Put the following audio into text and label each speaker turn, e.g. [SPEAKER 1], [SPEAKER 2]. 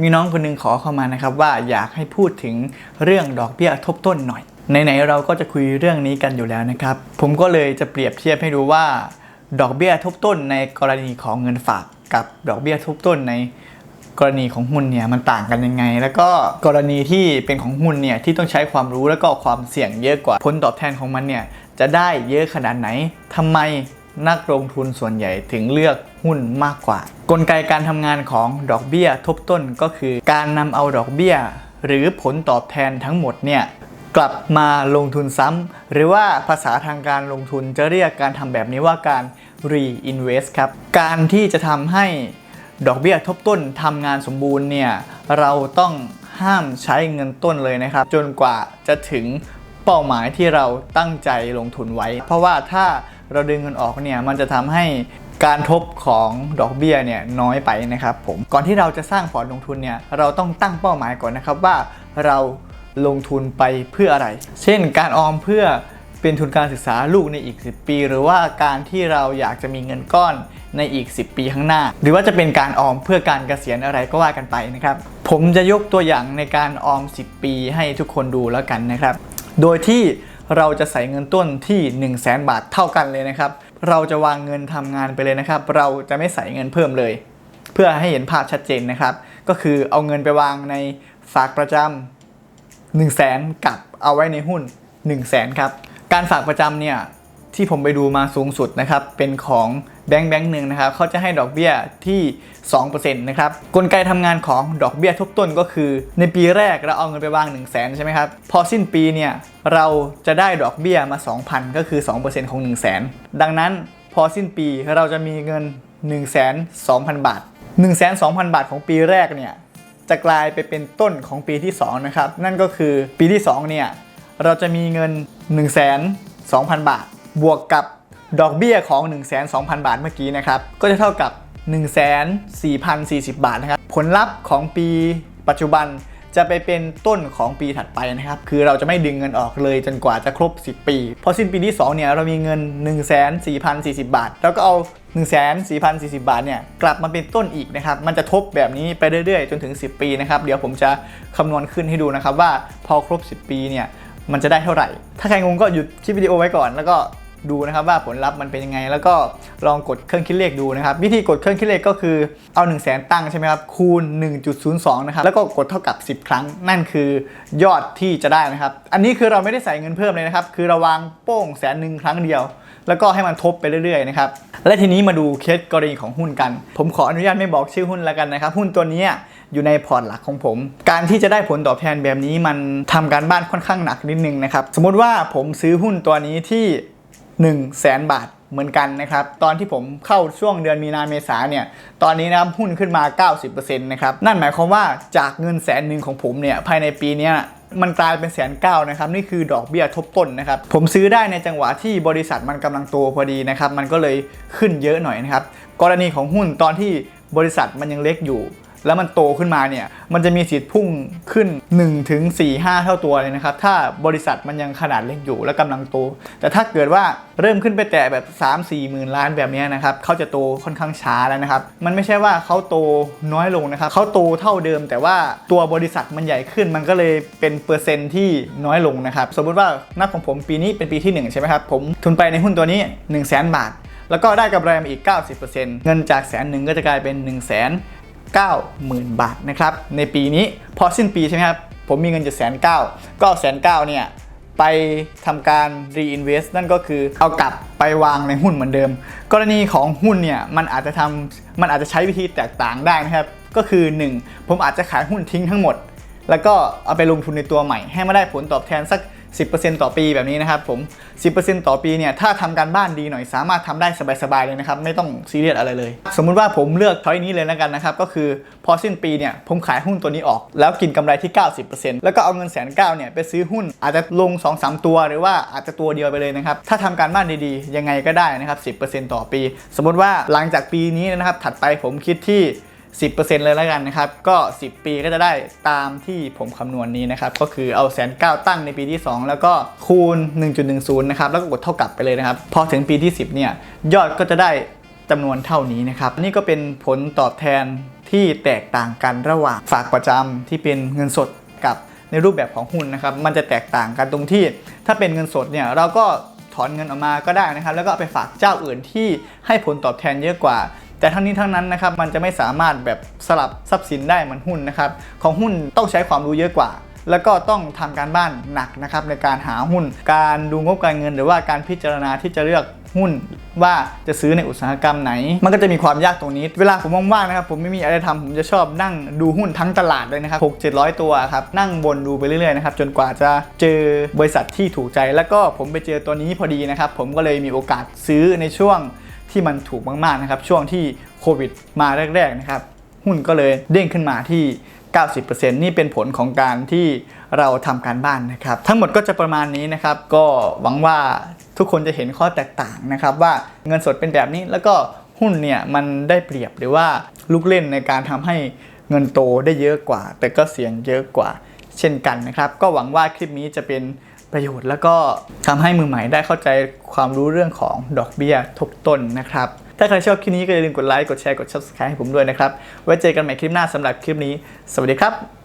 [SPEAKER 1] มีน้องคนหนึงขอเข้ามานะครับว่าอยากให้พูดถึงเรื่องดอกเบี้ยทบต้นหน่อยไหนๆเราก็จะคุยเรื่องนี้กันอยู่แล้วนะครับ ผมก็เลยจะเปรียบเทียบให้ดูว่า ดอกเบี้ยทบต้นในกรณีของเงินฝากกับดอกเบี้ยทบต้นในกรณีของหุ้นเนี่ยมันต่างกันยังไง แล้วก็กรณีที่เป็นของหุ้นเนี่ยที่ต้องใช้ความรู้แล้วก็ความเสี่ยงเยอะกว่า ผลตอบแทนของมันเนี่ยจะได้เยอะขนาดไหนทำไมนักลงทุนส่วนใหญ่ถึงเลือก หุ้นมากกว่า กลไกการทำงานของดอกเบี้ยทบต้นก็คือ การนำเอาดอกเบี้ย หรือผลตอบแทนทั้งหมดเนี่ยกลับมาลงทุนซ้ำหรือว่าภาษาทางการลงทุนจะเรียกการทำแบบนี้ว่าการ reinvest ครับ การที่จะทำให้ดอกเบี้ยทบต้นทำงานสมบูรณ์เนี่ยเราต้องห้ามใช้เงินต้นเลยนะครับ จนกว่าจะถึงเป้าหมายที่เราตั้งใจลงทุนไว้ เพราะว่าถ้าเราดึงเงินออกเนี่ยมันจะทำให้ การทบของดอกเบี้ยเนี่ยน้อยไปนะครับผมก่อนที่เราจะสร้างพอร์ตลงทุนเนี่ยเราต้องตั้งเป้าหมายก่อนนะครับว่าเราลงทุนไปเพื่ออะไร เช่น การออมเพื่อเป็นทุนการศึกษาลูกในอีก 10 ปี หรือว่าการที่เราอยากจะมีเงินก้อนในอีก 10 ปีข้างหน้า หรือว่าจะเป็นการออมเพื่อการเกษียณอะไรก็ว่ากันไปนะครับ ผมจะยกตัวอย่างในการออม 10 ปีให้ทุกคนดูแล้วกันนะครับ โดยที่ เราจะใส่เงินต้นที่ 1 0 0 0 0แบาทเท่ากันเลยนะครับ เราจะวางเงินทำงานไปเลยนะครับ เราจะไม่ใส่เงินเพิ่มเลย เพื่อให้เห็นภาพชัดเจนนะครับ ก็คือเอาเงินไปวางในฝากประจำ1 0 0 0 0แสนกับเอาไว้ในหุ้น 1 0 0 0 0แสนครับ การฝากประจำเนี่ย ที่ผมไปดูมาสูงสุดนะครับเป็นของแบงค์แบงค์หนึ่งนะครับเขาจะให้ดอกเบี้ยที่ 2%นะครับกลไกทำงานของดอกเบี้ยทบต้นก็คือ ในปีแรกเราเอาเงินไปวาง 1 0 0 0 0แสนใช่ไหมครับพอสิ้นปีเนี่ยเราจะได้ดอกเบี้ยมา 2,000 ก็คือ 2%ของ 1 0 0 0 0แสนดังนั้นพอสิ้นปีเราจะมีเงิน 1 2 0 0 0 บาท 1 2 0 0 0 บาทของปีแรกเนี่ยจะกลายไปเป็นต้นของปีที่2นะครับนั่นก็คือปีที่2เนี่ยเราจะมีเงิน 1 2 0 0 0บาท บวกกับดอกเบี้ยของ 1 2 0 0 0 บาทเมื่อกี้นะครับ ก็จะเท่ากับ 1 4 0 0 40 บาทนะครับ ผลลัพธ์ของปีปัจจุบันจะไปเป็นต้นของปีถัดไปนะครับ คือเราจะไม่ดึงเงินออกเลยจนกว่าจะครบ 10 ปี พอสิ้นปีที่ 2 เนี่ย เรามีเงิน 1 4 4 0 40 บาท แล้วก็เอา1 4 4 0 40 บาทเนี่ย กลับมาเป็นต้นอีกนะครับ มันจะทบแบบนี้ไปเรื่อยๆ จนถึง 10 ปีนะครับ เดี๋ยวผมจะคำนวณขึ้นให้ดูนะครับว่าพอครบ 10 ปีเนี่ย มันจะได้เท่าไหร่ ถ้าใครงงก็หยุดคลิปวิดีโอไว้ก่อนแล้วก็ ดูนะครับว่าผลลัพธ์มันเป็นยังไง แล้วก็ลองกดเครื่องคิดเลขดูนะครับ วิธีกดเครื่องคิดเลขก็คือเอา 1 0 0 0 0แสนตั้งใช่ไหมครับคูณ 1.02 นะครับ แล้วก็กดเท่ากับ 10 ครั้ง นั่นคือยอดที่จะได้นะครับ อันนี้คือเราไม่ได้ใส่เงินเพิ่มเลยนะครับ คือเราวางโป้งแสนหนึ่งครั้งเดียว แล้วก็ให้มันทบไปเรื่อยๆนะครับและทีนี้มาดูเคสกรณีของหุ้นกัน ผมขออนุญาตไม่บอกชื่อหุ้นแล้วกันนะครับ หุ้นตัวนี้อยู่ในพอร์ตหลักของผม การที่จะได้ผลตอบแทนแบบนี้มันทำการบ้านค่อนข้างหนักนิดนึงนะครับ สมมติว่าผมซื้อหุ้นตัวนี้ที่ 1 0 0 0 0แสนบาทเหมือนกันนะครับ ตอนที่ผมเข้าช่วงเดือนมีนาเมษาเนี่ย ตอนนี้นะครับหุ้นขึ้นมา 90%นะครับ นั่นหมายความว่าจากเงินแสนหนึ่งของผมเนี่ยภายในปีนี้มันกลายเป็นแสนเก้านะครับ นี่คือดอกเบี้ยทบต้นนะครับ ผมซื้อได้ในจังหวะที่บริษัทมันกำลังโตพอดีนะครับ มันก็เลยขึ้นเยอะหน่อยนะครับ กรณีของหุ้นตอนที่บริษัทมันยังเล็กอยู่ แล้วมันโตขึ้นมาเนี่ยมันจะมีสิทธิ์พุ่งขึ้น1ถึง4 5 เท่าตัวเลยนะครับ ถ้าบริษัทมันยังขนาดเล็กอยู่และกำลังโต แต่ถ้าเกิดว่าเริ่มขึ้นไปแตะแบบ 3 4หมื่นล้านแบบนี้นะครับเขาจะโตค่อนข้างช้าแล้วนะครับ มันไม่ใช่ว่าเขาโตน้อยลงนะครับเขาโตเท่าเดิม แต่ว่าตัวบริษัทมันใหญ่ขึ้น มันก็เลยเป็นเปอร์เซ็นต์ที่น้อยลงนะครับ สมมุติว่านับของผมปีนี้เป็นปีที่ 1 ใช่ไหมครับ ผมทุนไปในหุ้นตัวนี้ 1 0 0 0 0แบาท แล้วก็ได้กำไรมาอีก 90%เงินจากแสนหนึ่งก็จะกลายเป็น 1 0 0 0 0แสน 90,000 บาทนะครับในปีนี้พอสิ้นปีใช่ไหมครับผมมีเงินจะแสนเก้าก็แสนเก้าเนี่ยไปทำการ reinvest นั่นก็คือเอากลับไปวางในหุ้นเหมือนเดิม กรณีของหุ้นเนี่ยมันอาจจะทำมันอาจจะใช้วิธีแตกต่างได้นะครับก็คือ 1 ผมอาจจะขายหุ้นทิ้งทั้งหมด แล้วก็เอาไปลงทุนในตัวใหม่ให้มาได้ผลตอบแทนสัก 10%ต่อปีแบบนี้นะครับผม 10%ต่อปีเนี่ยถ้าทำการบ้านดีหน่อยสามารถทำได้สบายๆเลยนะครับไม่ต้องซีเรียสอะไรเลย สมมุติว่าผมเลือกช้อยนี้เลยแล้วกันนะครับก็คือพอสิ้นปีเนี่ยผมขายหุ้นตัวนี้ออก แล้วกินกำไรที่ 90%แล้วก็เอาเงินแสนเก้าเนี่ยไปซื้อหุ้นอาจจะลง 2-3 ตัวหรือว่าอาจจะตัวเดียวไปเลยนะครับถ้าทำการบ้านดีๆ ยังไงก็ได้นะครับ 10%ต่อปี สมมติว่าหลังจากปีนี้นะครับถัดไปผมคิดที่ 10%เลยแล้วกันนะครับ ก็ 10 ปีก็จะได้ตามที่ผมคำนวณนี้นะครับ ก็คือเอาแสนเก้าตั้งในปีที่ 2 แล้วก็คูณ 1.10 นะครับ แล้วก็กดเท่ากับไปเลยนะครับ พอถึงปีที่ 10 เนี่ย ยอดก็จะได้จำนวนเท่านี้นะครับ นี่ก็เป็นผลตอบแทนที่แตกต่างกันระหว่างฝากประจำที่เป็นเงินสดกับในรูปแบบของหุ้นนะครับ มันจะแตกต่างกันตรงที่ ถ้าเป็นเงินสดเนี่ยเราก็ถอนเงินออกมาก็ได้นะครับ แล้วก็ไปฝากเจ้าอื่นที่ให้ผลตอบแทนเยอะกว่า แต่ทั้งนี้ทั้งนั้นนะครับมันจะไม่สามารถแบบสลับทรัพย์สินได้เหมือนหุ้นนะครับของหุ้นต้องใช้ความรู้เยอะกว่า แล้วก็ต้องทำการบ้านหนักนะครับในการหาหุ้น การดูงบการเงิน หรือว่าการพิจารณาที่จะเลือกหุ้นว่าจะซื้อในอุตสาหกรรมไหน มันก็จะมีความยากตรงนี้ เวลาผมว่างๆนะครับผมไม่มีอะไรทำผมจะชอบนั่งดูหุ้นทั้งตลาดเลยนะครับ6 700ตัวครับนั่งบนดูไปเรื่อยๆนะครับจนกว่าจะเจอบริษัทที่ถูกใจ แล้วก็ผมไปเจอตัวนี้พอดีนะครับผมก็เลยมีโอกาสซื้อในช่วง ที่มันถูกมากๆนะครับช่วงที่โควิดมาแรกๆนะครับหุ้นก็เลยเด้งขึ้นมาที่ 90%นี่เป็นผลของการที่เราทำการบ้านนะครับ ทั้งหมดก็จะประมาณนี้นะครับ ก็หวังว่าทุกคนจะเห็นข้อแตกต่างนะครับ ว่าเงินสดเป็นแบบนี้แล้วก็หุ้นเนี่ยมันได้เปรียบหรือว่าลูกเล่นในการทำให้เงินโตได้เยอะกว่า แต่ก็เสี่ยงเยอะกว่า เช่นกันนะครับ ก็หวังว่าคลิปนี้จะเป็นประโยชน์แล้วก็ทำให้มือใหม่ได้เข้าใจความรู้เรื่องของดอกเบี้ยทบต้นนะครับ ถ้าใครชอบคลิปนี้ก็อย่าลืมกดไลค์ กดแชร์ กด subscribe ให้ผมด้วยนะครับ ไว้เจอกันใหม่คลิปหน้าสำหรับคลิปนี้ สวัสดีครับ